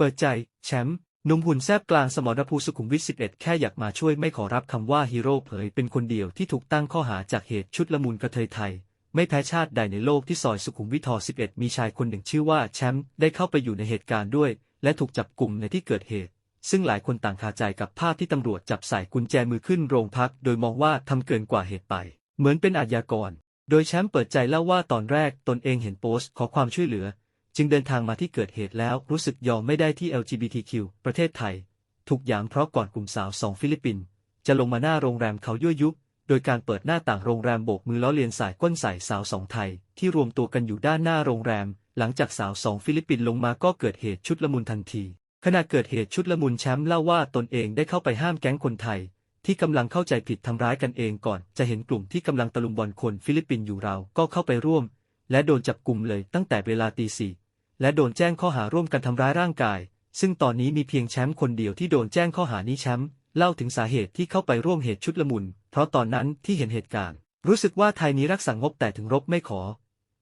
เปิดใจ แชมป์หนุ่มหุ่นแซบกลางสมรภูมิสุขุมวิท 11 แค่อยากมาช่วยไม่ขอรับคำว่าฮีโร่เผยเป็นคนเดียวที่ถูกตั้งข้อหาจากเหตุชุดละมุนกระเทยไทย ไม่แพ้ชาติใดในโลกที่ซอยสุขุมวิทท11 มีชายคนหนึ่งชื่อว่าแชมป์ได้เข้าไปอยู่ในเหตุการณ์ด้วย และถูกจับกลุ่มในที่เกิดเหตุ ซึ่งหลายคนต่างคาใจกับภาพที่ตำรวจจับใส่กุญแจมือขึ้นโรงพัก โดยมองว่าทำเกินกว่าเหตุไป เหมือนเป็นอาชญากร โดยแชมป์เปิดใจเล่าว่าตอนแรกตนเองเห็นโพสต์ขอความช่วยเหลือ จึงเดินทางมาที่เกิดเหตุแล้วรู้สึกยอมไม่ได้ที่ LGBTQ ประเทศไทย ถูกหยามเพราะก่อนกลุ่มสาวสองฟิลิปปินส์จะลงมาหน้าโรงแรมเขายั่วยุ โดยการเปิดหน้าต่างโรงแรมโบกมือล้อเลียนสายก้นใส่สาวสองไทย ที่รวมตัวกันอยู่ด้านหน้าโรงแรม หลังจากสาวสองฟิลิปปินส์ลงมาก็เกิดเหตุชุดละมุนทันที ขณะเกิดเหตุชุดละมุนแชมป์เล่าว่าตนเองได้เข้าไปห้ามแก๊งคนไทย ที่กำลังเข้าใจผิดทำร้ายกันเองก่อน จะเห็นกลุ่มที่กำลังตะลุมบอลคนฟิลิปปินส์อยู่เราก็เข้าไปร่วม และโดนจับกลุ่มเลยตั้งแต่เวลาตีสี่และโดนแจ้งข้อหาร่วมกันทำร้ายร่างกาย ซึ่งตอนนี้มีเพียงแชมป์คนเดียวที่โดนแจ้งข้อหานี้แชมป์เล่าถึงสาเหตุที่เข้าไปร่วมเหตุชุดละมุน เพราะตอนนั้นที่เห็นเหตุการณ์ รู้สึกว่าไทยนี้รักษางบแต่ถึงรบไม่ขอ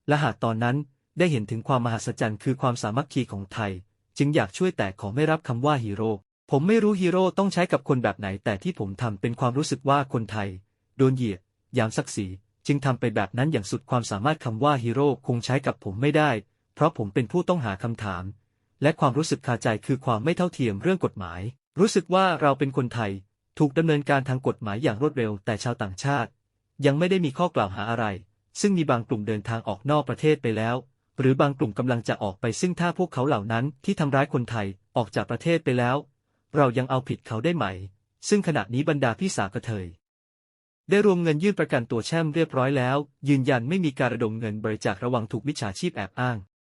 และหากตอนนั้นได้เห็นถึงความมหัศจรรย์คือความสามัคคีของไทย จึงอยากช่วยแต่ขอไม่รับคำว่าฮีโร่ผมไม่รู้ฮีโร่ต้องใช้กับคนแบบไหนแต่ที่ผมทำเป็นความรู้สึกว่าคนไทย โดนเหยียดยามศักดิ์ศรี จึงทำไปแบบนั้นอย่างสุดความสามารถคำว่าฮีโร่คงใช้กับผมไม่ได้ เพราะผมเป็นผู้ต้องหาคำถาม และความรู้สึกคาใจคือความไม่เท่าเทียมเรื่องกฎหมาย รู้สึกว่าเราเป็นคนไทย ถูกดำเนินการทางกฎหมายอย่างรวดเร็ว แต่ชาวต่างชาติ ยังไม่ได้มีข้อกล่าวหาอะไร ซึ่งมีบางกลุ่มเดินทางออกนอกประเทศไปแล้ว หรือบางกลุ่มกำลังจะออกไปซึ่งถ้าพวกเขาเหล่านั้นที่ทำร้ายคนไทยออกจากประเทศไปแล้ว เรายังเอาผิดเขาได้ไหม ซึ่งขณะนี้บรรดาพี่สาวกระเทย ได้รวมเงินยื่นประกันตัวแช่มเรียบร้อยแล้ว ยืนยันไม่มีการระดมเงินบริจาคระวังถูกมิจฉาชีพแอบอ้าง